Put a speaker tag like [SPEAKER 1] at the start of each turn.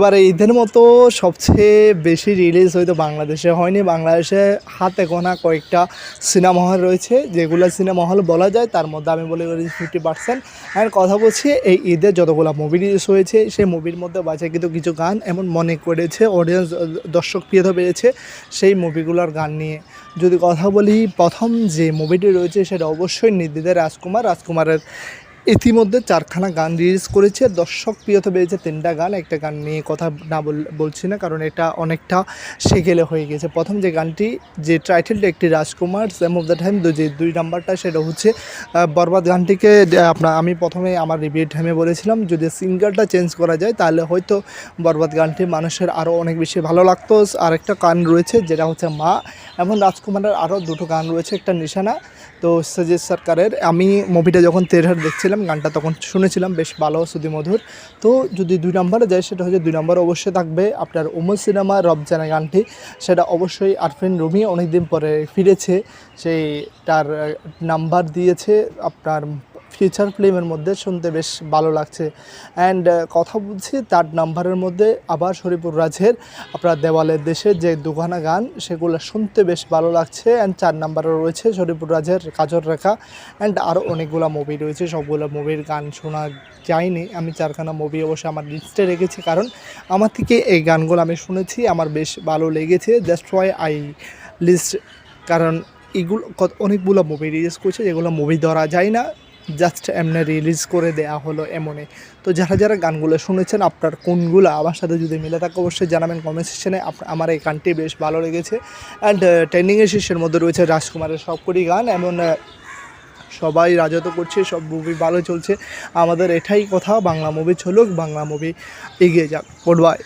[SPEAKER 1] এবারে ঈদের মতো সবচেয়ে বেশি রিলিজ হয়তো বাংলাদেশে হয়নি। বাংলাদেশে হাতে গোনা কয়েকটা সিনেমা হল রয়েছে, যেগুলো সিনেমা হল বলা যায়। তার মধ্যে আমি বলে করি ফিফটি পার্সেন্ট অ্যান্ড কথা বলছি, এই ঈদের যতগুলো মুভি রিলিজ হয়েছে, সেই মুভির মধ্যে বাজে কিন্তু কিছু গান এমন মনে করেছে অডিয়েন্স দর্শক প্রিয়তা পেয়েছে সেই মুভিগুলোর গান নিয়ে। যদি কথা বলি, প্রথম যে মুভিটি রয়েছে, সেটা অবশ্যই নির্দিদে রাজকুমার। রাজকুমারের ইতিমধ্যে চারখানা গান রিলিজ করেছে। দর্শক প্রিয়তা পেয়েছে তিনটা গান। একটা গান নিয়ে কথা না বল- বলছি না, কারণ এটা অনেকটা সেগেলে হয়ে গেছে। প্রথম যে গানটি, যে টাইটেলটা একটি Rajkumar same of the time যে দুই নাম্বারটা, সেটা হচ্ছে বরবাদ গানটিকে আপনার আমি প্রথমে আমার রিভিউ টাইমে বলেছিলাম, যদি সিঙ্গারটা চেঞ্জ করা যায়, তাহলে হয়তো বরবাদ গানটি মানুষের আরও অনেক বেশি ভালো লাগতো। আরেকটা গান রয়েছে, যেটা হচ্ছে মা এবং রাজকুমারের আরও দুটো গান রয়েছে, একটা নিশানা। তো সজিত সরকারের, আমি মুভিটা যখন তেরহার দেখছিলাম গানটা তখন শুনেছিলাম, বেশ ভালো সুদি মধুর। তো যদি দুই নম্বরে যায় সেটা হচ্ছে দুই নম্বর অবশ্যই থাকবে আপনার উমর সিনেমা রবজানা গানটি। সেটা অবশ্যই আরফিন রুমি অনেকদিন পরে ফিরেছে, সেই তার নাম্বার দিয়েছে আপনার ফিউচার ফিল্মের মধ্যে শুনতে বেশ ভালো লাগছে। অ্যান্ড কথা বলছি তার নাম্বারের মধ্যে আবার শরীফুর রাজের, আপনার দেওয়ালের দেশে যে দুখানা গান, সেগুলো শুনতে বেশ ভালো লাগছে। অ্যান্ড চার নাম্বারে রয়েছে শরীফুর রাজের কাজর রেখা। অ্যান্ড আরও অনেকগুলো মুভি রয়েছে, সবগুলো মুভির গান শোনা যায়নি। আমি চারখানা মুভি অবশ্যই আমার লিস্টে রেখেছি, কারণ আমার থেকে এই গানগুলো আমি শুনেছি, আমার বেশ ভালো লেগেছে। জাস্ট ওয়াই আই লিস্ট কারণ এগুলো অনেকগুলো মুভি রিলিজ করছে, যেগুলো মুভি ধরা যায় না। জাস্ট এমনি রিলিজ করে দেয়া হলো এমনই। তো যারা যারা গানগুলো শুনেছেন, আপনার কোনগুলো আমার সাথে যদি মিলে থাকে অবশ্যই জানাবেন কমেন্ট সেকশনে আমার এই গানটি বেশ ভালো লেগেছে। অ্যান্ড ট্রেন্ডিংয়ের শীর্ষের মধ্যে রয়েছে রাজকুমারের সবকটি গান। এমন সবাই রাজত্ব করছে, সব মুভি ভালো চলছে। আমাদের এটাই কথা, বাংলা মুভি চলুক, বাংলা মুভি এগিয়ে যাক। Good bye